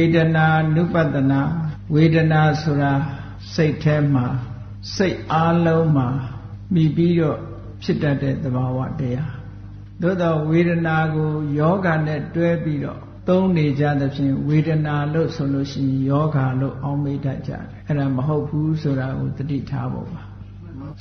ေဒနာနုပတနာဝေဒနာဆိုတာစိတ်ထဲမှာစိတ်အားလုံးမှာမိပြီးတော့ဖြစ်တတ်တဲ့သဘာဝတရားသို့တော့ဝေဒနာကိုယောဂနဲ့တွဲပြီးတော့သုံးနေကြသဖြင့်ဝေဒနာလို့ဆိုလို့ရှိရင်ယောဂလို့အောင်းမိတတ်ကြတယ်အဲ့ဒါမဟုတ်ဘူးဆိုတာကိုတတိထားဖို့ပါ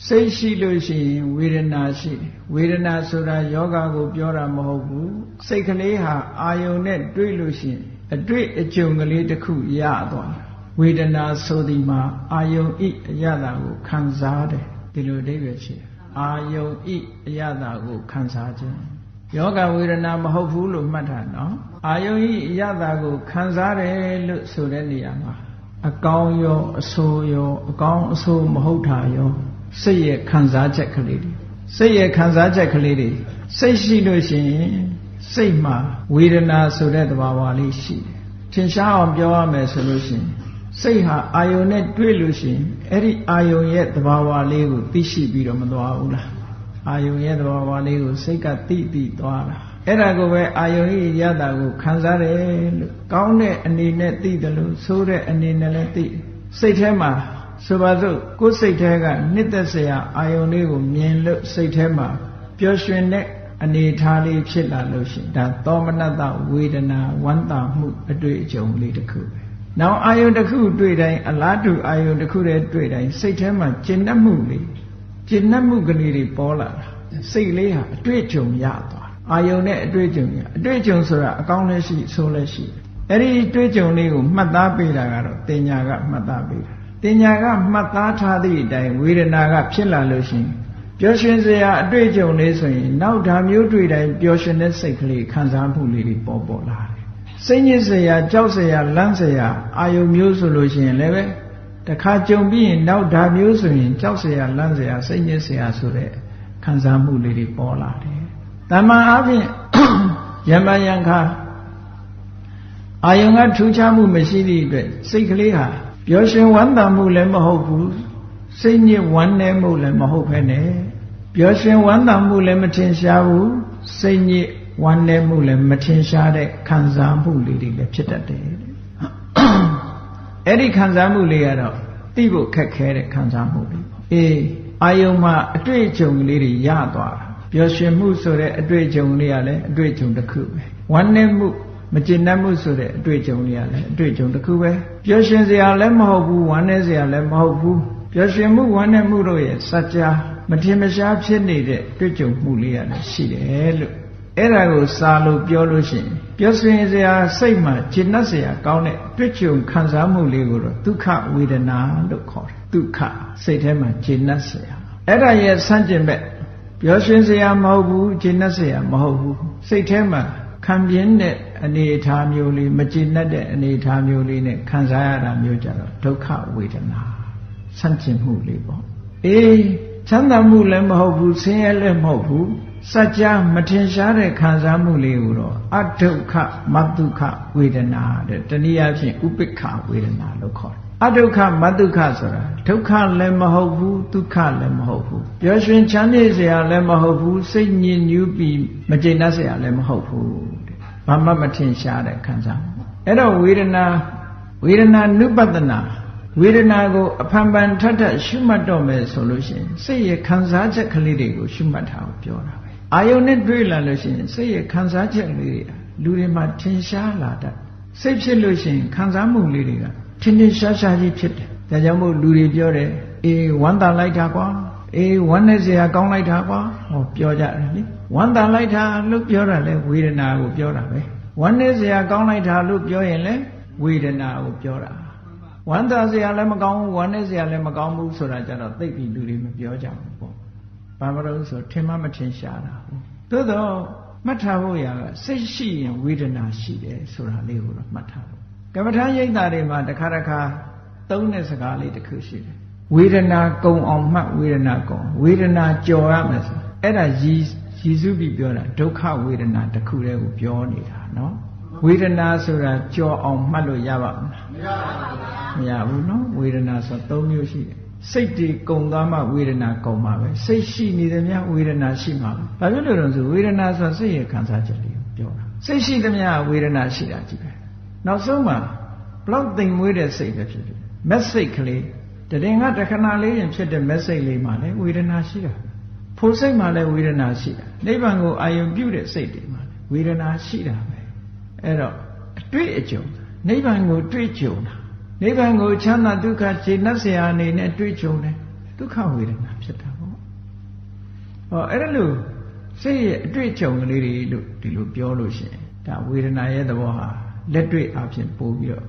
စိတ်ရှိလို့ရှိရင်ဝေဒနာရှိတယ်ဝေဒနာဆိုတာယောဂကိုပြောတာမဟုတ်ဘူးစိတ်ကလေးဟာအာယုန်နဲ့တွေ့လို့ရှိရင် အတွေ့အကြုံကလေးတစ်ခုရသွားဝေဒနာဆိုဒီမှာအာယုန်ဤအရသာကိုခံစားတယ်ဒီလိုအဓိပ္ပာယ်ရှိတယ်အာယုန်ဤအရသာကိုခံစားခြင်းယောဂဝေဒနာမဟုတ်ဘူးလို့မှတ်ထားနော်အာယုန်ဤအရသာကိုခံစားတယ်လို့ဆိုတဲ့နေရာမှာအကောင်းရောအဆိုးရောအကောင်းအဆိုးမဟုတ်တာရောစိတ်ရဲ့ခံစားချက်ကလေးတွေစိတ်ရဲ့ခံစားချက်ကလေးတွေစိတ်ရှိလို့ရှိရင် စိတ်မှာဝေဒနာဆိုတဲ့သဘာဝလေးရှိတယ်ထင်ရှားအောင်ပြောရမယ်ဆိုလို့ရှိရင်စိတ်ဟာအာယုန်နဲ့တွေ့လို့ရှိရင်အဲ့ဒီအာယုန်ရဲ့သဘာဝလေးကိုသိရှိပြီးတော့မသွားဘူးလားအာယုန်ရဲ့သဘာဝလေးကိုစိတ်ကသိသိသွားတာအဲ့ဒါကိုပဲအာယုန်ရဲ့ရတာကိုခံစားတယ်လို့ကောင်းတဲ့အနေနဲ့သိတယ်လို့ဆိုးတဲ့အနေနဲ့လည်းသိစိတ်ထဲမှာဆိုပါစို့ကိုယ်စိတ်ထဲကနှစ်သက်စရာအာယုန်လေးကိုမြင်လို့စိတ်ထဲမှာပျော်ရွှင်တဲ့ အနေထားလေးဖြစ်လာလို့ရှိရင်ဒါသောမနတဝေဒနာဝမ်းသာမှုအတွေ့အကြုံလေးတစ်ခုပဲ။နောက်အာယုန်တစ်ခုတွေ့တိုင်းအလားတူအာယုန်တစ်ခုတည်းတွေ့တိုင်းစိတ်ထဲမှာကျဉ်တ်မှုလေးကျဉ်တ်မှုကလေးတွေပေါ်လာတာစိတ်လေးဟာအတွေ့အကြုံရသွားအာယုန်နဲ့အတွေ့အကြုံရအတွေ့အကြုံဆိုတာအကောင်းလည်းရှိဆိုးလည်းရှိအဲ့ဒီတွေ့ကြုံလေးကိုမှတ်သားပေးတာကတော့တင်ညာကမှတ်သားပေးတာတင်ညာကမှတ်သားထားသည့်အတိုင်းဝေဒနာကဖြစ်လာလို့ရှိရင် ပျော်ရွှင်စရာအတွေ့အကြုံလေးဆိုရင်နောက်ဓာမျိုးတွေ့တိုင်းပျော်ရွှင်တဲ့စိတ်ကလေးခံစားမှုလေးတွေပေါ်ပေါ်လာတယ်စိတ်ညစ်စရာကြောက်စရာလန့်စရာအာယုံမျိုးဆိုလို့ရှိရင်လည်းပဲတခါကြုံပြီးရင်နောက်ဓာမျိုးဆိုရင်ကြောက်စရာလန့်စရာစိတ်ညစ်စရာဆိုတဲ့ခံစားမှုလေးတွေပေါ်လာတယ်တမန်အားဖြင့်ယမယံခါအာယုံကထူးခြားမှုမရှိသည့်အတွက်စိတ်ကလေးဟာပျော်ရွှင်ဝမ်းသာမှုလည်းမဟုတ်ဘူးစိတ်ညစ်ဝမ်းနည်းမှုလည်းမဟုတ်ဘဲနဲ့ ပျော်ရွှင်ဝမ်းသာမှုလည်းမထင်ရှားဘူးစိတ်ညစ်ဝမ်းနည်းမှုလည်းမထင်ရှားတဲ့ခံစားမှုလေးတွေလည်းဖြစ်တတ်တယ်အဲ့ဒီခံစားမှုလေးကတော့သိဖို့ခက်ခဲတဲ့ခံစားမှုလေးအေးအာယုံမှာအတွေ့အကြုံလေးတွေရသွားတာပျော်ရွှင်မှုဆိုတဲ့အတွေ့အကြုံလေးကလည်းအတွေ့အကြုံတစ်ခုပဲဝမ်းနည်းမှုမကျင်တတ်မှုဆိုတဲ့အတွေ့အကြုံလေးကလည်းအတွေ့အကြုံတစ်ခုပဲပျော်ရွှင်စရာလည်းမဟုတ်ဘူးဝမ်းနည်းစရာလည်းမဟုတ်ဘူးပျော်ရွှင်မှုဝမ်းနည်းမှုတို့ရဲ့စัจ जा မထင်မရှားဖြစ်နေတဲ့တွေ့ကြုံမှုလေးကလည်းရှိတယ်လို့အဲ့ဒါကိုစာလို့ပြောလို့ရှိရင်ပျော်ရွှင်စရာစိတ်မှာကျဉ်တ်စရာကောင်းတဲ့တွေ့ကြုံခံစားမှုလေးကိုတော့ဒုက္ခဝေဒနာလို့ခေါ်တယ်ဒုက္ခစိတ်ထဲမှာကျဉ်တ်စရာအဲ့ဒါရဲ့ဆန့်ကျင်ဘက်ပျော်ရွှင်စရာမဟုတ်ဘူးကျဉ်တ်စရာမဟုတ်ဘူးစိတ်ထဲမှာခံပြင်းတဲ့အနေအထားမျိုးလေးမကျဉ်တ်တဲ့အနေအထားမျိုးလေးနဲ့ခံစားရတာမျိုးကြတော့ဒုက္ခဝေဒနာဆန့်ကျင်မှုလေးပေါ့အေး ချမ်းသာမှုလည်းမဟုတ်ဘူးဆင်းရဲလည်းမဟုတ်ဘူးစัจ जा မထင်ရှားတဲ့ခံစားမှုလေးကိုတော့အဒုက္ခမတုခဝေဒနာတဲ့တနည်းအားဖြင့်ဥပိ္ပခဝေဒနာလို့ခေါ်တယ်အဒုက္ခမတုခဆိုတာဒုက္ခလည်းမဟုတ်ဘူးဒုက္ခလည်းမဟုတ်ဘူးပျော်ရွှင်ချမ်းမြေ့စရာလည်းမဟုတ်ဘူးစိတ်ညစ်ညူးပြီးမကျေနပ်စရာလည်းမဟုတ်ဘူးတဲ့ဘာမှမထင်ရှားတဲ့ခံစားမှုအဲ့တော့ဝေဒနာဝေဒနာနုပတနာ ဝေဒနာကိုအဖန်ဖန်ထပ်ထပ်ရှုမှတ်တော့မယ်ဆိုလို့ရှိရင်စိတ်ရဲ့ခံစားချက်ကလေးတွေကိုရှုမှတ်တာကိုပြောတာပဲအာယုန်နဲ့တွေ့လာလို့ရှိရင်စိတ်ရဲ့ခံစားချက်လေးတွေလူတွေမှာထင်ရှားလာတတ်စိတ်ဖြစ်လို့ရှိရင်ခံစားမှုလေးတွေကထင်ထင်ရှားရှားကြီးဖြစ်တယ်ဒါကြောင့်မို့လူတွေပြောတယ်အေးဝမ်းသာလိုက်တာကွာအေးဝမ်းနဲ့စရာကောင်းလိုက်တာကွာဟောပြောကြတယ်လေဝမ်းသာလိုက်တာလို့ပြောတာလဲဝေဒနာကိုပြောတာပဲဝမ်းနဲ့စရာကောင်းလိုက်တာလို့ပြောရင်လဲဝေဒနာကိုပြောတာ ဝမ်းသာစရာလည်းမကောင်းဘူးဝမ်းနဲ့စရာလည်းမကောင်းဘူးဆိုတာကြတော့သိပြီလူတွေမပြောကြဘူးပေါ့ဘာမလို့ဆိုထင်မှမထင်ရှားတာဟုတ်သို့တော့မှတ်ထားဖို့ရကစိတ်ရှိရင်ဝေဒနာရှိတယ်ဆိုတာလေးကိုတော့မှတ်ထားဖို့ကမ္မထာရိပ်တာတွေမှာတစ်ခါတစ်ခါသုံးတဲ့စကားလေးတစ်ခုရှိတယ်ဝေဒနာကုံအောင်မှတ်ဝေဒနာကုံဝေဒနာကြော်ရမယ်ဆိုအဲ့ဒါရည်ရည်စုပြီးပြောတာဒုက္ခဝေဒနာတစ်ခုတည်းကိုပြောနေတာနော် ဝေဒနာဆိုတာကြော်အောင်မှတ်လို့ရပါမလားမရဘူးနော်ဝေဒနာဆို၃မျိုးရှိတယ်စိတ်တွေကုံသွားမှဝေဒနာကုံမှာပဲစိတ်ရှိနေသမျှဝေဒနာရှိမှာပဲဘာဖြစ်လို့လဲဆိုဝေဒနာဆိုစိတ်ရဲ့ခံစားချက်လေးကိုပြောတာစိတ်ရှိသမျှဝေဒနာရှိတာကြည့်ပဲနောက်ဆုံးမှာဘလောက်သိမ်မွေးတဲ့စိတ်ပဲဖြစ်ဖြစ်မက်စိတ်ကလေးတရင်ကတခဏလေးရင်ဖြစ်တဲ့မက်စိတ်လေးမှာလည်းဝေဒနာရှိတာဖို့စိတ်မှာလည်းဝေဒနာရှိတာနိဗ္ဗာန်ကိုအာယုံပြုတဲ့စိတ်တွေမှာလည်းဝေဒနာရှိတာပဲ အဲ့တော့အတွေ့အကြုံနိဗ္ဗာန်ကိုတွေ့ကြုံတာနိဗ္ဗာန်ကိုချမ်းသာဒုက္ခခြေနှက်ဆရာအနေနဲ့တွေ့ကြုံတယ်ဒုက္ခဝေဒနာဖြစ်တာပေါ့ဟောအဲ့ဒါလို့စိတ်ရဲ့အတွေ့အကြုံကလေးတွေလို့ဒီလိုပြောလို့ရှိရင်ဒါဝေဒနာရဲ့သဘောဟာလက်တွေ့အဖြစ်ပို့ပြီးတော့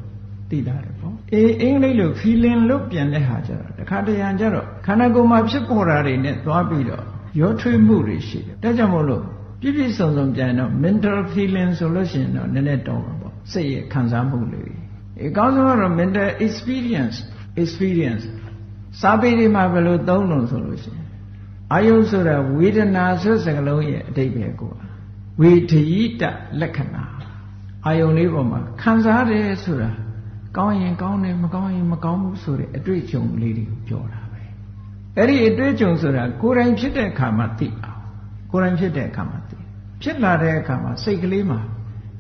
သိတာတယ်ပေါ့အေးအင်္ဂလိပ်လို feeling လို့ပြန်တဲ့ဟာကြတော့တခါတရံကြတော့ခန္ဓာကိုယ်မှာဖြစ်ပေါ်တာတွေနဲ့သွားပြီးတော့ရောထွေးမှုတွေရှိတယ်ဒါကြောင့်မို့လို့ ပြည့်ပြည့်စုံစုံပြန်တော့ mental feeling ဆိုလို့ရှိရင်တော့နည်းနည်းတော့ပါပေါ့စိတ်ရဲ့ခံစားမှုတွေအကောင်းဆုံးကတော့ mental experience experience စာပေတွေမှာဘယ်လိုသုံးလို့ဆိုလို့ရှိရင်အာယုဆိုတာဝေဒနာဆိုစကလုံးရဲ့အတိတ်ပဲကိုဝေဒယိတလက္ခဏာအာယုလေးပေါ်မှာခံစားတယ်ဆိုတာကောင်းရင်ကောင်းတယ်မကောင်းရင်မကောင်းဘူးဆိုတဲ့အတွေ့အကြုံလေးတွေကိုပြောတာပဲအဲ့ဒီအတွေ့အကြုံဆိုတာကိုယ်တိုင်ဖြစ်တဲ့အခါမှာသိအောင်ကိုယ်တိုင်ဖြစ်တဲ့အခါမှာသိ ဖြစ်လာတဲ့အခါမှာစိတ်ကလေးမှာ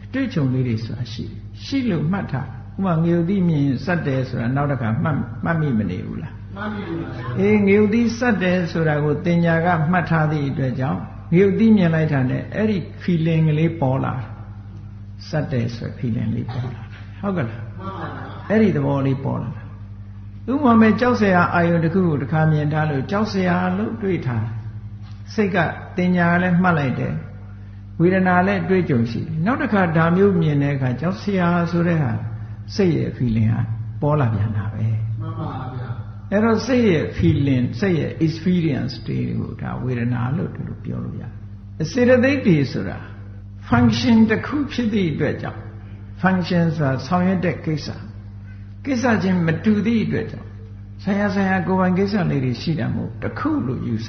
အတွေ့အကြုံလေးတွေဆိုတာရှိရှိလို့မှတ်ထားဥပမာငြုံသိမြင်စက်တယ်ဆိုတာနောက်တစ်ခါမှတ်မှတ်မိမနေဘူးလားမှတ်မိပါဘူးအေးငြုံသိစက်တယ်ဆိုတာကိုတင်ညာကမှတ်ထားသည့်အတွက်ကြောင့်ငြုံသိမြင်လိုက်တာနဲ့အဲ့ဒီ feeling ကလေးပေါ်လာစက်တယ်ဆို feeling လေးပေါ်လာဟုတ်ကလားမှန်ပါပါအဲ့ဒီသဘောလေးပေါ်လာဥပမာမဲ့ကြောက်စရာအာယုန်တစ်ခုကိုတစ်ခါမြင်ထားလို့ကြောက်စရာလို့တွေးထားစိတ်ကတင်ညာလည်းမှတ်လိုက်တယ် ဝေဒနာလည်းတွေးကြုံရှိတယ်နောက်တစ်ခါဒါမျိုးမြင်တဲ့အခါကြောက်စရာဆိုတဲ့ဟာစိတ်ရဲ့ feeling ဟာပေါ်လာပြန်တာပဲမှန်ပါဗျာအဲ့တော့စိတ်ရဲ့ feeling စိတ်ရဲ့ experience တွေကိုဒါဝေဒနာလို့ဒီလိုပြောလို့ရတယ်စေတသိက်တွေဆိုတာ function တစ်ခုဖြစ်သည့်အတွက်ကြောင့် function ဆိုတာဆောင်ရွက်တဲ့ကိစ္စကိစ္စချင်းမတူသည့်အတွက်ကြောင့်ဆရာဆရာကိုယ်ပိုင်ကိစ္စလေးတွေရှိတယ်မို့တစ်ခုလို့ယူဆ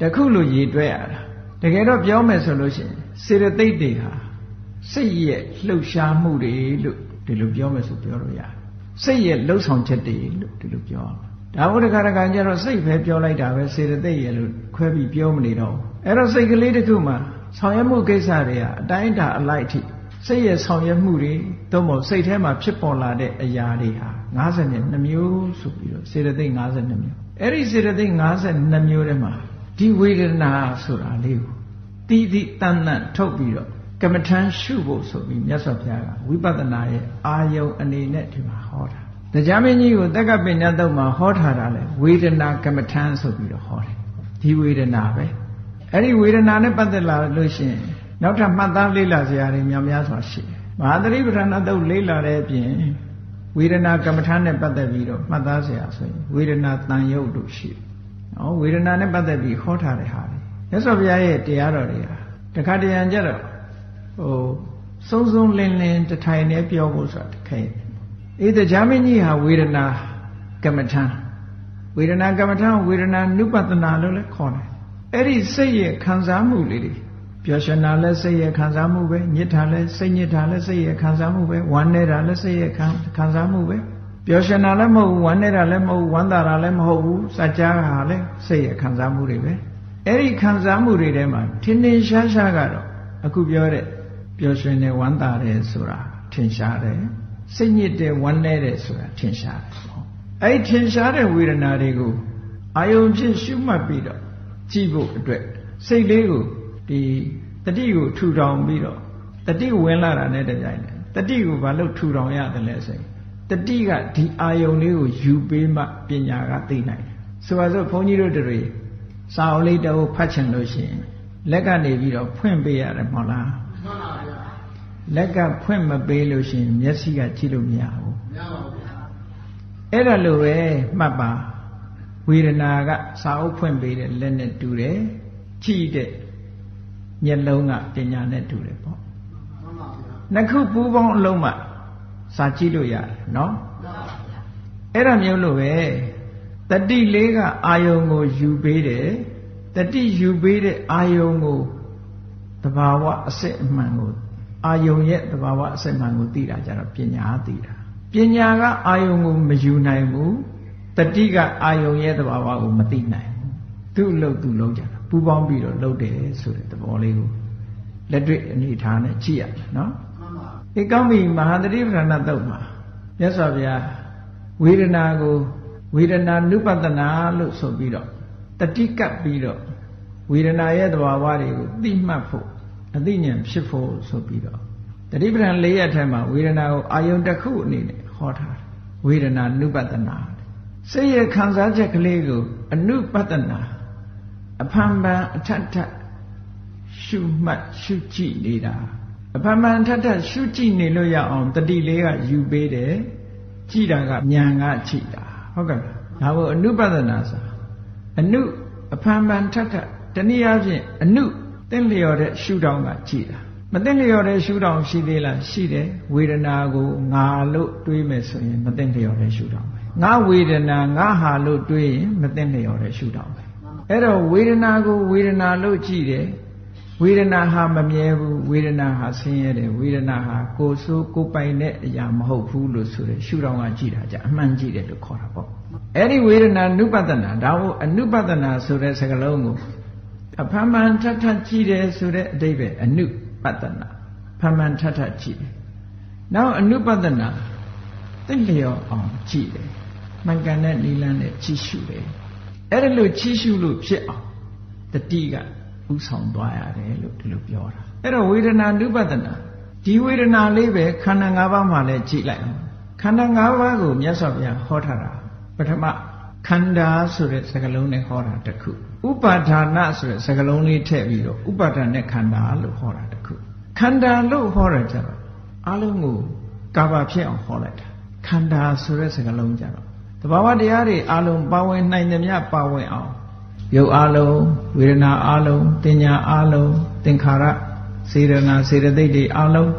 တစ်ခုလို့ရည်တွဲရတာ တကယ်တော့ပြောမယ်ဆိုလို့ရှိရင်စေတသိက်တွေဟာစိတ်ရဲ့လှုပ်ရှားမှုတွေလို့ဒီလိုပြောမယ်ဆိုပြောလို့ရတယ်စိတ်ရဲ့လှုပ်ဆောင်ချက်တွေလို့ဒီလိုပြောဒါဘုဒ္ဓခါရကံကျတော့စိတ်ပဲပြောလိုက်တာပဲစေတသိက်ရဲ့လို့ခွဲပြီးပြောမနေတော့အဲ့တော့စိတ်ကလေးတစ်ခုမှာဆောင်ရွက်မှုကိစ္စတွေကအတိုင်းအတာအလိုက်ထိစိတ်ရဲ့ဆောင်ရွက်မှုတွေသို့မဟုတ်စိတ်ထဲမှာဖြစ်ပေါ်လာတဲ့အရာတွေဟာ52မျိုးဆိုပြီးတော့စေတသိက်52မျိုးအဲ့ဒီစေတသိက်52မျိုးထဲမှာ ဒီဝေဒနာဆိုတာလေးကိုတီးတီးတန်တန်ထုတ်ပြီးတော့ကမ္မထမ်းရှုဖို့ဆိုပြီးမြတ်စွာဘုရားကဝိပဿနာရဲ့အာယုံအနေနဲ့ဒီမှာဟောတာတရားမင်းကြီးကိုတက္ကပညာတုတ်မှာဟောထားတာလေဝေဒနာကမ္မထမ်းဆိုပြီးတော့ဟောတယ်ဒီဝေဒနာပဲအဲ့ဒီဝေဒနာနဲ့ပတ်သက်လာလို့ရှိရင်နောက်ထပ်မှတ်သားလေးလာစရာတွေများများစွာရှိတယ်မဟာသတိပဋ္ဌာန်တုတ်လေးလာတဲ့အပြင်ဝေဒနာကမ္မထမ်းနဲ့ပတ်သက်ပြီးတော့မှတ်သားစရာဆိုရင်ဝေဒနာတန်ရုပ်တို့ရှိတယ် နော်ဝေဒနာနဲ့ပတ်သက်ပြီးဟောထားတဲ့ဟာတွေမြတ်စွာဘုရားရဲ့တရားတော်တွေဟာတခါတရံကြတော့ဟိုစုံစုံလင်းလင်းတထိုင်နဲ့ပြောဖို့ဆိုတာတခဲအေးတရားမင်းကြီးဟာဝေဒနာကမ္မထံဝေဒနာကမ္မထံဝေဒနာနုပတနာလို့လည်းခေါ်တယ်အဲ့ဒီစိတ်ရဲ့ခံစားမှုလေးတွေပျော်ရွှင်တာလည်းစိတ်ရဲ့ခံစားမှုပဲညစ်တာလည်းစိတ်ညစ်တာလည်းစိတ်ရဲ့ခံစားမှုပဲဝမ်းနေတာလည်းစိတ်ရဲ့ခံခံစားမှုပဲ ပျော်ရွှင်တာလည်းမဟုတ်ဘူးဝမ်းနေတာလည်းမဟုတ်ဘူးဝမ်းသာတာလည်းမဟုတ်ဘူးစัจ जा ဟာလည်းစိတ်ရဲ့ခံစားမှုတွေပဲအဲ့ဒီခံစားမှုတွေထဲမှာထင်ထင်ရှားရှားကတော့အခုပြောတဲ့ပျော်ရွှင်တယ်ဝမ်းသာတယ်ဆိုတာထင်ရှားတယ်စိတ်ညစ်တယ်ဝမ်းနေတယ်ဆိုတာထင်ရှားတယ်ပေါ့အဲ့ဒီထင်ရှားတဲ့ဝေဒနာတွေကိုအာယုံဖြစ်ရှုမှတ်ပြီးတော့ကြည့်ဖို့အတွက်စိတ်လေးကိုဒီတတိကိုထူထောင်ပြီးတော့တတိဝင်လာတာနဲ့တပြိုင်နက်တတိကိုဘာလို့ထူထောင်ရတယ်လဲဆိုရင် တတိကဒီအာယုံလေးကိုယူပေးမှပညာကသိနိုင်တယ်ဆိုပါစို့ဘုန်းကြီးတို့တွေစာအုပ်လေးတစ်အုပ်ဖတ်ချင်လို့ရှိရင်လက်ကနေပြီးတော့ဖွင့်ပေးရတယ်မဟုတ်လားမှန်ပါဗျာလက်ကဖွင့်မပေးလို့ရှိရင်မျက်စိကကြည့်လို့မရဘူးမရပါဘူးဗျာအဲ့ဒါလိုပဲမှတ်ပါဝေဒနာကစာအုပ်ဖွင့်ပေးတဲ့လက်နဲ့တူတယ်ကြည့်တဲ့မျက်လုံးကပညာနဲ့တူတယ်ပေါ့မှန်ပါဗျာနှစ်ခုပူးပေါင်းအလုံးမှ စာကြည့်လို့ရတယ်နော်အဲ့ဒါမျိုးလို့ပဲတတိလေးကအာယုံကိုယူပေးတယ်တတိယူပေးတဲ့အာယုံကိုတဘာဝအစစ်အမှန်ကိုအာယုံရဲ့တဘာဝအစစ်မှန်ကိုသိတာကြတော့ပညာသိတာပညာကအာယုံကိုမယူနိုင်ဘူးတတိကအာယုံရဲ့တဘာဝကိုမသိနိုင်ဘူးသူ့အလုပ်သူလုပ်ကြတာပူပေါင်းပြီးတော့လုပ်တယ်ဆိုတဲ့သဘောလေးကိုလက်တွေ့အနေထားနဲ့ကြည့်ရမယ်နော် အေးကောင်းပြီမဟာတတိပဌာနာတုတ်မှာမြတ်စွာဘုရားဝေဒနာကိုဝေဒနာနုပတနာလို့ဆိုပြီးတော့တတိကပ်ပြီးတော့ဝေဒနာရဲ့သဘာဝတွေကိုသိမှတ်ဖို့အသိဉာဏ်ဖြစ်ဖို့ဆိုပြီးတော့တတိပဌာန်၄ရက်ထဲမှာဝေဒနာကိုအာယုံတစ်ခုအနေနဲ့ဟောထားတယ်ဝေဒနာနုပတနာစိတ်ရဲ့ခံစားချက်ကလေးကိုအနုပတနာအဖန်ပန်အထက်ထက်ရှုမှတ်ရှုကြည့်နေတာ အဖန်ပန်အထက်ထက်ရှုကြည့်နေလို့ရအောင်တတိလေးကယူပေးတယ်ကြည့်တာကဉာဏ်ကကြည့်တာဟုတ်ကဲ့ဒါကိုအနုပဒနာဆိုအနုအဖန်ပန်ထက်ထက်တနည်းအားဖြင့်အနုတင့်လျော်တဲ့ရှုထောင့်ကကြည့်တာမသိလျော်တဲ့ရှုထောင့်ရှိသေးလားရှိတယ်ဝေဒနာကိုငါလို့တွေးမယ်ဆိုရင်မသိလျော်တဲ့ရှုထောင့်ပဲငါဝေဒနာငါဟာလို့တွေးရင်မသိလျော်တဲ့ရှုထောင့်ပဲအဲ့တော့ဝေဒနာကိုဝေဒနာလို့ကြည့်တယ် ဝေဒနာဟာမမြဲဘူးဝေဒနာဟာဆင်းရဲတယ်ဝေဒနာဟာကိုယ်ဆိုးကိုယ်ပိုင်တဲ့အရာမဟုတ်ဘူးလို့ဆိုတဲ့ရှုထောင့်ကကြည့်တာကြအမှန်ကြည့်တယ်လို့ခေါ်တာပေါ့အဲ့ဒီဝေဒနာနုပဒနာဒါကိုအနုပဒနာဆိုတဲ့စကားလုံးကိုအဖမှန်ထထကြည့်တယ်ဆိုတဲ့အဓိပ္ပာယ်အနုပဒနာဖမှန်ထထကြည့်တယ်နောက်အနုပဒနာသိလျော်အောင်ကြည့်တယ်မှန်ကန်တဲ့နိလန်းနဲ့ကြည့်ရှုတယ်အဲ့ဒါလို့ကြည့်ရှုလို့ဖြစ်အောင်တတိက ဥဆောင်သွားရတယ်လို့ဒီလိုပြောတာအဲ့တော့ဝေဒနာနုပဒနာဒီဝေဒနာလေးပဲခန္ဓာ၅ပါးမှာလည်းကြည့်လိုက်အောင်ခန္ဓာ၅ပါးကိုမြတ်စွာဘုရားဟောထားတာပထမခန္ဓာဆိုတဲ့စကားလုံးနဲ့ဟောတာတစ်ခုဥပါဒာနဆိုတဲ့စကားလုံးလေးထည့်ပြီးတော့ဥပါဒာနဲ့ခန္ဓာလို့ဟောတာတစ်ခုခန္ဓာလို့ဟောတာကြတော့အလုံးကိုကာဘာဖြစ်အောင်ဟောလိုက်တာခန္ဓာဆိုတဲ့စကားလုံးကြတော့တဘာဝတရားတွေအလုံးပါဝင်နိုင်သမျှပါဝင်အောင် ရုပ်အလုံးဝေဒနာအလုံးတင်ညာအလုံးသင်္ခါရစေရနာစေတသိက်တွေအလုံး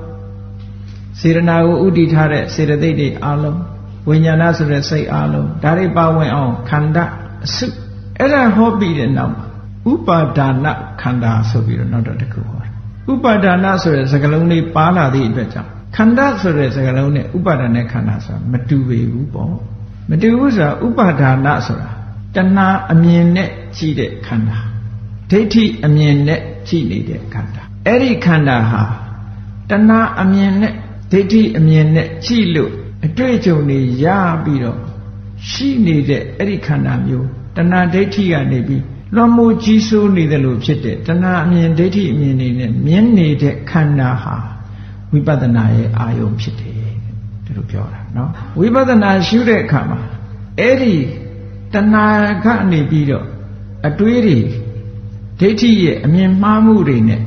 စေရနာကိုဥတည်ထားတဲ့စေတသိက်တွေအလုံးဝိညာဏဆိုတဲ့စိတ်အလုံးဒါတွေပါဝင်အောင်ခန္ဓာအစုအဲ့ဒါဟောပြီးတဲ့နောက်မှာဥပါဒါနခန္ဓာဆိုပြီးတော့နောက်တော့တစ်ခုဟောတယ်ဥပါဒါနဆိုတဲ့စကားလုံးလေးပါလာသည့်အတွက်ကြောင့်ခန္ဓာဆိုတဲ့စကားလုံးနဲ့ဥပါဒနဲ့ခန္ဓာဆိုတာမတူပေဘူးပေါ့မတူဘူးဆိုတာဥပါဒါနဆိုတာ တဏှာအမြင်နဲ့ကြည့်တဲ့ခန္ဓာဒိဋ္ဌိအမြင်နဲ့ကြည့်နေတဲ့ခန္ဓာအဲ့ဒီခန္ဓာဟာတဏှာအမြင်နဲ့ဒိဋ္ဌိအမြင်နဲ့ကြည့်လို့အတွေ့အကြုံတွေရပြီးတော့ရှိနေတဲ့အဲ့ဒီခန္ဓာမျိုးတဏှာဒိဋ္ဌိကနေပြီးလွန်မိုးကြီးစိုးနေတယ်လို့ဖြစ်တဲ့တဏှာအမြင်ဒိဋ္ဌိအမြင်တွေနဲ့မြင်နေတဲ့ခန္ဓာဟာဝိပဿနာရဲ့အာယုံဖြစ်တယ်ဒီလိုပြောတာเนาะဝိပဿနာရှုတဲ့အခါမှာအဲ့ဒီ တဏှာကနေပြီးတော့အတွေးတွေဒိဋ္ဌိရဲ့အမြင်မှားမှုတွေနဲ့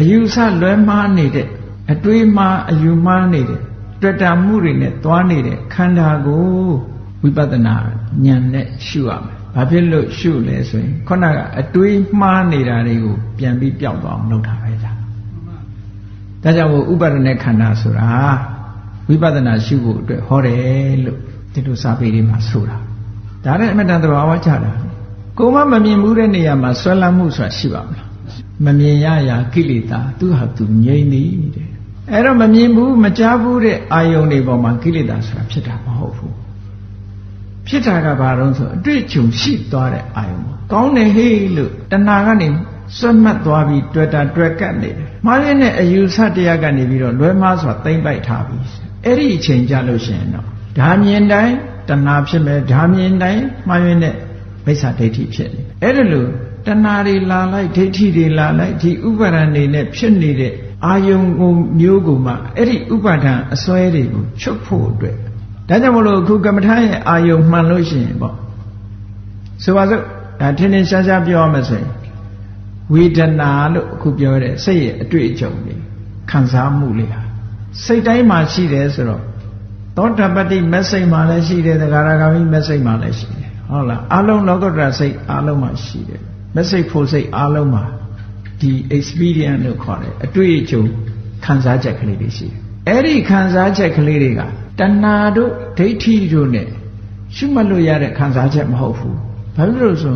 အယူဆလွဲမှားနေတဲ့အတွေးမှားအယူမှားနေတဲ့တွေ့တာမှုတွေနဲ့သွားနေတဲ့ခန္ဓာကိုဝိပဿနာဉာဏ်နဲ့ရှုရမယ်။ဘာဖြစ်လို့ရှုလဲဆိုရင်ခုနကအတွေးမှားနေတာတွေကိုပြန်ပြီးပျောက်သွားအောင်လုပ်တာပဲကြာ။ဒါကြောင့်ဥပါဒณะခန္ဓာဆိုတာဝိပဿနာရှုဖို့အတွက်ဟောတယ်လို့ဒီလိုစာပေတွေမှာဆိုတာ။ ဒါနဲ့အမတန်သဘာဝကျတာ။ကိုမမမြင်ဘူးတဲ့နေရာမှာဆွဲလန်းမှုဆိုတာရှိပါမလား။မမြင်ရရာကိလေသာသူဟာသူငြိမ့်နေတယ်အဲ့တော့မမြင်ဘူးမကြားဘူးတဲ့အာယုန်တွေပေါ်မှာကိလေသာဆိုတာဖြစ်တာမဟုတ်ဘူးဖြစ်တာကဘာလို့ဆိုအတွေ့အကြုံရှိသွားတဲ့အာယုန်ပေါ့ကောင်းတယ်ဟေးလို့တဏှာကနေစွတ်မှတ်သွားပြီးတွေ့တာတွေ့ကပ်နေတယ်မှားရင်းနဲ့အယူဆတရားကနေပြီးတော့လွဲမှားစွာတိမ့်ပိုက်ထားပြီးအဲ့ဒီအချိန်ကြလို့ရှိရင်တော့ဓာမြင်တိုင်း တဏှာဖြစ်မယ်ဓာမြင်တိုင်းမှားရင်းနဲ့မိစ္ဆာဒိဋ္ဌိဖြစ်နေအဲ့ဒါလို့တဏှာတွေလာလိုက်ဒိဋ္ဌိတွေလာလိုက်ဒီဥပါဒဏ်တွေနဲ့ဖြစ်နေတဲ့အာယုံကိုမျိုးကိုမှအဲ့ဒီဥပါဒံအစွဲတွေကိုချုပ်ဖို့အတွက်ဒါကြောင့်မလို့အခုကမ္မထာရဲ့အာယုံမှန်လို့ရှိရင်ပေါ့ဆိုပါစို့ဒါထင်းထင်းရှားရှားပြောရမယ်ဆိုရင်ဝေဒနာလို့အခုပြောတဲ့စိတ်ရဲ့အတွေ့အကြုံတွေခံစားမှုလေးဟာစိတ်တိုင်းမှာရှိတယ်ဆိုတော့ သောတပတ္တိမက်စိတ်မှာလည်းရှိတယ်သဂရဂါမိမက်စိတ်မှာလည်းရှိတယ်ဟုတ်လားအလုံးလောကတ္တရာစိတ်အလုံးမှာရှိတယ်မက်စိတ်ဖို့စိတ်အလုံးမှာဒီ experience လို့ခေါ်တယ်အတွေ့အကြုံခံစားချက်ကလေးတွေရှိတယ်အဲ့ဒီခံစားချက်ကလေးတွေကတဏှာတို့ဒိဋ္ဌိတို့ ਨੇ ရှုမှတ်လို့ရတဲ့ခံစားချက်မဟုတ်ဘူးဘာဖြစ်လို့ဆို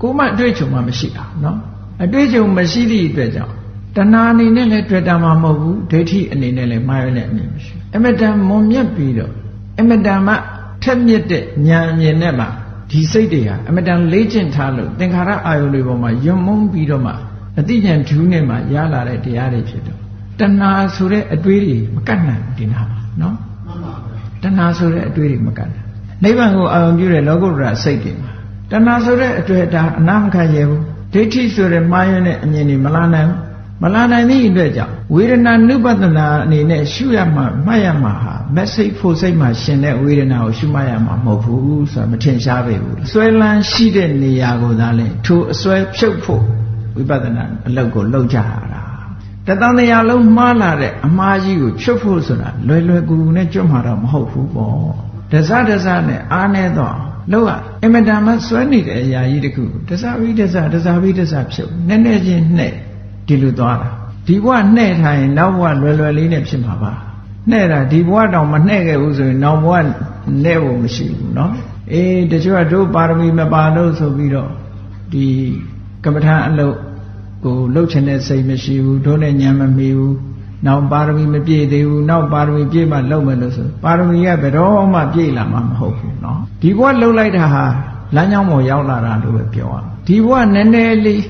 ကိုမအတွေ့အကြုံမှမရှိတာเนาะအတွေ့အကြုံမရှိသည့်အတွက်ကြောင့် တဏှာအနေနဲ့လည်းတွေ့တာမှမဟုတ်ဘူးဒိဋ္ဌိအနေနဲ့လည်းမှားရတဲ့အမြင်မရှိအမတန်မွန်မြတ်ပြီးတော့အမတန်မှထက်မြက်တဲ့ဉာဏ်အမြင်နဲ့မှဒီစိတ်တွေဟာအမတန်လေးကျင့်ထားလို့သင်္ခါရအာယုတွေပေါ်မှာယွံမုန်းပြီးတော့မှအတိညာဒူးနဲ့မှရလာတဲ့တရားတွေဖြစ်တော့တဏှာဆိုတဲ့အတွေးတွေမကတ်နိုင်ဘူးဒီနာမှာနော်မှန်ပါဗျာတဏှာဆိုတဲ့အတွေ့တွေမကတ်တာနိဗ္ဗာန်ကိုအာရုံပြုတဲ့လောကုတ္တရာစိတ်တွေမှာတဏှာဆိုတဲ့အတွေ့ဒါအနာမခံရဘူးဒိဋ္ဌိဆိုတဲ့မှားယွင်းတဲ့အမြင်တွေမလာနိုင်ဘူး မလာနိုင်သည့်အတွက်ကြောင့်ဝေဒနာနုပဒနာအနေနဲ့ရှုရမှမှတ်ရမှဟာမက်ဆေ့ဖို့စိတ်မှာရှင်တဲ့ဝေဒနာကိုရှုမှတ်ရမှာမဟုတ်ဘူးဆိုတာမထင်ရှားပေဘူးဆွဲလန်းရှိတဲ့နေရာကိုသာလဲထိုအစွဲဖြုတ်ဖို့ဝိပဿနာအလုပ်ကိုလုပ်ကြရတာတသံတရားလုံးမှားလာတဲ့အမှားကြီးကိုချွတ်ဖို့ဆိုတာလွယ်လွယ်ကူကူနဲ့ကြွမှာတော့မဟုတ်ဘူးပေါ့ဒဇဒဇနဲ့အားနေတော့လို့အင်မတန်မှစွဲနေတဲ့အရာကြီးတခုဒဇဝိဒဇဒဇဝိဒဇဖြုတ်နည်းနည်းချင်းနှဲ့ ဒီလိုသွားတာဒီဘဝနှဲ့ထားရင်နောက်ဘဝလွယ်လွယ်လေးနဲ့ဖြစ်မှာပါနှဲ့တာဒီဘဝတောင်မနှဲ့ခဲ့ဘူးဆိုရင်နောက်ဘဝနှဲ့ဖို့မရှိဘူးเนาะအေးတချို့ကတို့ပါရမီမပါလို့ဆိုပြီးတော့ဒီကမ္မထာအလုပ်ကိုလှုပ်ချင်တဲ့စိတ်မရှိဘူးတို့နဲ့ညံမမီဘူးနောက်ပါရမီမပြည့်သေးဘူးနောက်ပါရမီပြည့်မှလှုပ်မယ်လို့ဆိုပါရမီကဘယ်တော့မှပြည့်လာမှာမဟုတ်ဘူးเนาะဒီဘဝလှုပ်လိုက်တာဟာလမ်းကြောင်းပေါ်ရောက်လာတာလို့ပဲပြောရအောင်ဒီဘဝနည်းနည်းလေး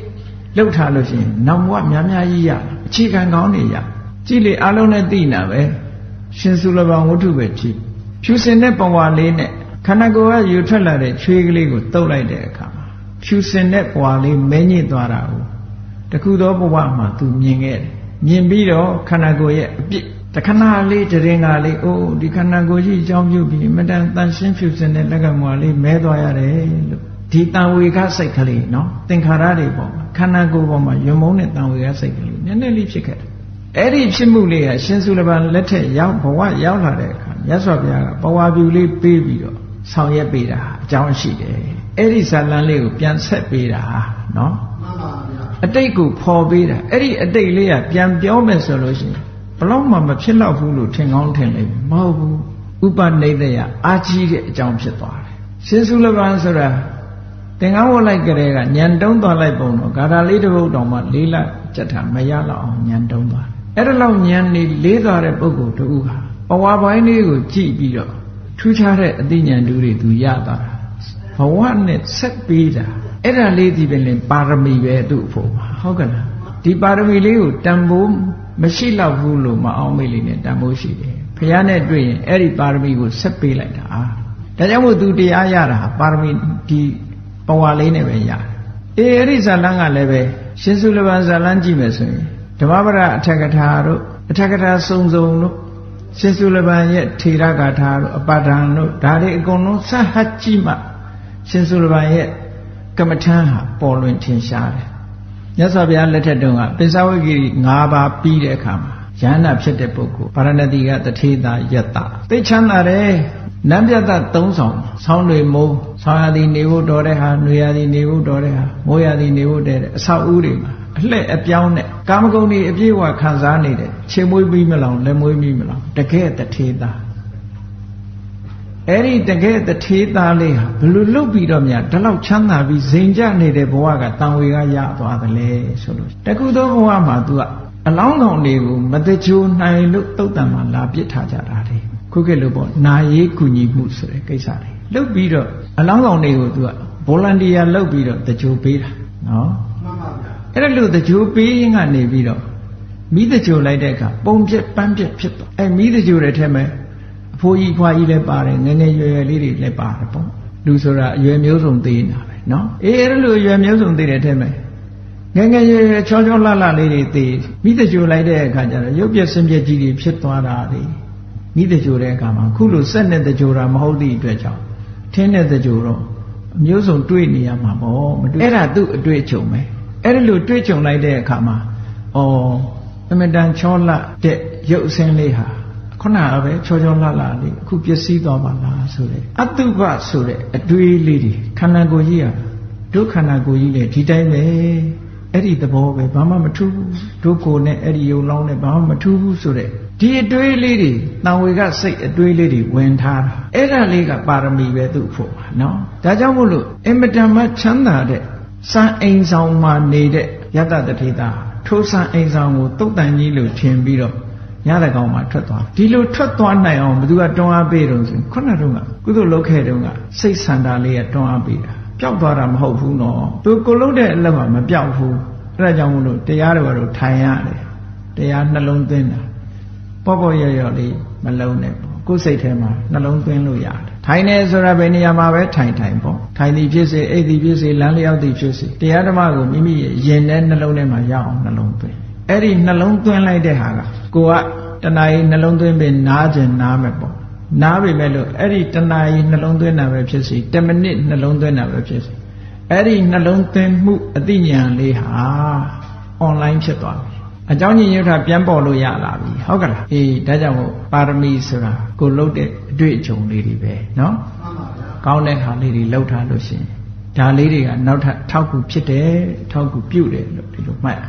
လှုပ်ထားလို့ရှိရင်နောက်ဘဝများများကြီးရအခြေခံကောင်းနေရကြည့်လေအလုံးနဲ့သိနာပဲရှင်စုလဘဝတ္ထုပဲဖြစ်ဖြူစင်တဲ့ပဝါလေးနဲ့ခန္ဓာကိုယ်ကယူထွက်လာတဲ့ချွေးကလေးကိုတုပ်လိုက်တဲ့အခါမှာဖြူစင်တဲ့ပဝါလေးမဲညစ်သွားတာကိုတခုသောဘဝမှာသူမြင်ခဲ့တယ်မြင်ပြီးတော့ခန္ဓာကိုယ်ရဲ့အပြစ်တခဏလေးတရင်ကလေးအိုးဒီခန္ဓာကိုယ်ကြီးအကြောင်းပြုပြီးမတန်တန်ရှင်းဖြူစင်တဲ့လက်ကမွာလေးမဲသွားရတယ်လို့ ဒီတန်ဝေကစိတ်ကလေးနော်သင်္ခါရတွေပေါ့ခန္ဓာကိုယ်ပေါ်မှာယွံမုန်းတဲ့တန်ဝေကစိတ်ကလေးနည်းနည်းလေးဖြစ်ခဲ့တယ်အဲ့ဒီဖြစ်မှုလေးကရှင်စုလပန်လက်ထက်ရောက်ဘဝရောက်လာတဲ့အခါမြတ်စွာဘုရားကဘဝပြူလေးပေးပြီးတော့ဆောင်ရွက်ပေးတာအကြောင်းရှိတယ်အဲ့ဒီဇာလန်းလေးကိုပြန်ဆက်ပေးတာနော်မှန်ပါဗျာအတိတ်ကိုဖော်ပေးတာအဲ့ဒီအတိတ်လေးကပြန်ပြောမယ်ဆိုလို့ရှိရင်ဘလောက်မှမဖြစ်တော့ဘူးလို့ထင်ကောင်းထင်လိမ့်မယ်မဟုတ်ဘူးဥပနိဒယအာကြီးတဲ့အကြောင်းဖြစ်သွားတယ်ရှင်စုလပန်ဆိုတာ သင်္ကန်းဝတ်လိုက်ကြတဲ့ကညံတုံးသွားလိုက်ပုံတော့ဂါထာလေးတစ်ပုဒ်တောင်မှလေးလကြက်တာမရတော့အောင်ညံတုံးသွားအဲ့ဒါလောက်ညံနေလေးသွားတဲ့ပုဂ္ဂိုလ်တူဟာဘဝပိုင်းလေးကိုကြည့်ပြီးတော့ထူးခြားတဲ့အသိဉာဏ်တူတွေသူရသွားတာဘဝနဲ့ဆက်ပေးတာအဲ့ဒါလေးဒီပင်လင်ပါရမီပဲသူ့အဖို့ပါဟုတ်ကဲ့လားဒီပါရမီလေးကိုတန်ဖိုးမရှိတော့ဘူးလို့မအောင်မေ့လေးနဲ့တန်ဖိုးရှိတယ်ဖះနဲ့တွေ့ရင်အဲ့ဒီပါရမီကိုဆက်ပေးလိုက်တာဒါကြောင့်မို့သူတရားရတာပါရမီဒီ ပဝါလေးနဲ့ပဲရတယ်အေးအဲ့ဒီဇာလန်းကလည်းပဲရှင်စုလပန်ဇာလန်းကြည့်မယ်ဆိုရင်ဓမ္မပဒအထက်ကထာတို့အထက်ကထာစုံစုံတို့ရှင်စုလပန်ရဲ့ထေရဂါထာတို့အပဒံတို့ဒါတွေအကုန်လုံးဆက်ဟတ်ကြည့်မှရှင်စုလပန်ရဲ့ကမ္မထမ်းဟာပေါ်လွင်ထင်ရှားတယ်မြတ်စွာဘုရားလက်ထက်တုန်းကပိဿဝဂိ၅ပါးပြီးတဲ့အခါမှာယန္နာဖြစ်တဲ့ပုဂ္ဂိုလ်ဗာရဏတိကတထေသာယတ္တသိချမ်းသာတယ်နံပြတ်သုံးဆောင်ဆောင်းတွေမိုး ဆောင်းရသည်နေဖို့တော်တဲ့ဟာနှွေရသည်နေဖို့တော်တဲ့ဟာမိုးရသည်နေဖို့တဲ့အဆောက်အဦတွေမှာအလှည့်အပြောင်းနဲ့ကာမဂုဏ်တွေအပြည့်အဝခံစားနေတဲ့ခြေမွေးပြီးမလောင်လက်မွေးပြီးမလောင်တကယ်တထေသာအဲ့ဒီတကယ်တထေသားလေးဟာဘလို့လုတ်ပြီးတော့မြဒီလောက်ချမ်းသာပြီးဇိမ်ကြနေတဲ့ဘဝကတန်ဝေကရသွားတယ်လေဆိုလို့တခုသောဘဝမှာ तू ကအလောင်းကောင်တွေကိုမတကြိုနိုင်လို့တုတ်တံမှာလာပစ်ထားကြတာလေခုခေတ်လိုပေါ့နာရေးကူညီမှုဆိုတဲ့ကိစ္စတွေ လုတ်ပြီးတော့အလောင်းကောင်တွေကို तू ကဗော်လန်တီယာလုတ်ပြီးတော့တကြိုပေးတာနော်မှန်ပါဗျာအဲ့ဒါလို့တကြိုပေးရင်ကနေပြီးတော့မိတကြိုလိုက်တဲ့အခါပုံပြက်ပန်းပြက်ဖြစ်သွားအဲမိတကြိုတဲ့ထဲမှာအဖိုးကြီးဖွားကြီးလည်းပါတယ်ငယ်ငယ်ရွယ်ရွယ်လေးတွေလည်းပါတယ်ပေါ့လူဆိုတာအရွယ်မျိုးစုံသေးနေတာပဲနော်အေးအဲ့လိုအရွယ်မျိုးစုံသေးတဲ့ထဲမှာငယ်ငယ်ရွယ်ရွယ်ချောချောလှလှလေးတွေသေးမိတကြိုလိုက်တဲ့အခါကျတော့ရုပ်ပြက်ဆင်းပြက်ကြီးတွေဖြစ်သွားတာလေမိတကြိုတဲ့အခါမှာခုလိုစက်နဲ့တကြိုတာမဟုတ်သည့်အတွက်ကြောင့် ထင်းတဲ့တကြိုတော့အမျိုးစုံတွေ့နေရမှာပေါ့မတွေ့အဲ့ဒါသူ့အတွေ့အကြုံပဲအဲ့ဒါလိုတွေ့ကြုံလိုက်တဲ့အခါမှာဩအမတန်ချောလှတဲ့ရုပ်အစင်းလေးဟာခုနကပဲချောချောလှလှလေးအခုပျက်စီးသွားပါလားဆိုတဲ့အတုပဆိုတဲ့အတွေးလေးတွေခန္ဓာကိုယ်ကြီးဟာဒုခန္ဓာကိုယ်ကြီးလေဒီတိုင်းပဲအဲ့ဒီသဘောပဲဘာမှမထူးဘူးဒုကိုယ်နဲ့အဲ့ဒီယုံလောင်းနဲ့ဘာမှမထူးဘူးဆိုတဲ့ ဒီအတွေးလေးတွေတန်ဝေကစိတ်အတွေးလေးတွေဝင်ထားတာအဲ့ဒါလေးကပါရမီပဲသူ့ဖို့ပါနော်ဒါကြောင့်မို့လို့အင်မတန်မှချမ်းသာတဲ့စံအိမ်ဆောင်မှာနေတဲ့ယတတထေတာထိုးစံအိမ်ဆောင်ကိုတုတ်တန်ကြီးလို့ထင်ပြီးတော့ညတဲ့ကောင်မှထွက်သွားဒီလိုထွက်သွားနိုင်အောင်ဘယ်သူကတွန်းအားပေးတော့ဆိုခုနတုန်းကကုသိုလ်လုပ်ခဲ့တုန်းကစိတ်ဆန္ဒလေးကတွန်းအားပေးတာပျောက်သွားတာမဟုတ်ဘူးနော်သူကိုလုပ်တဲ့အလုပ်ကမပျောက်ဘူးအဲဒါကြောင့်မို့လို့တရားတော်တို့ထိုင်ရတယ်တရားနှလုံးသွင်းတာ ပေါ့ပေါ့ရော့ရော့လေးမလုံးနဲ့ပေါ့ကိုယ်စိတ်ထဲမှာနှလုံးသွင်းလို့ရတယ်ထိုင်နေဆိုတာဘယ်နေရာမှာပဲထိုင်ထိုင်ပေါ့ထိုင်သည်ဖြစ်စေအိပ်သည်ဖြစ်စေလမ်းလျောက်သည်ဖြစ်စေတရားဓမ္မကိုမိမိရဲ့ရင်ထဲနှလုံးထဲမှာရအောင်နှလုံးသွင်းအဲ့ဒီနှလုံးသွင်းလိုက်တဲ့ဟာကကိုကတဏှာကြီးနှလုံးသွင်းပြီးနားကျင်နားမယ်ပေါ့နားပေမဲ့လို့အဲ့ဒီတဏှာကြီးနှလုံးသွင်းတာပဲဖြစ်စီ10မိနစ်နှလုံးသွင်းတာပဲဖြစ်စီအဲ့ဒီနှလုံးသွင်းမှုအသိဉာဏ်လေးဟာ online ဖြစ်သွားပြီ အကြောင်းညင်ညွတ်တာပြန်ပေါ်လို့ရလာပြီဟုတ်ကလားအေးဒါကြောင့်မို့ပါရမီဆိုတာကိုလုတ်တဲ့အတွေ့အကြုံလေးတွေပဲเนาะကောင်းတဲ့ခါလေးတွေလှုပ်ထားလို့ရှိရင်ဒါလေးတွေကနောက်ထပ်ထောက်ကူဖြစ်တယ်ထောက်ကူပြုတယ်လို့ဒီလိုမှတ်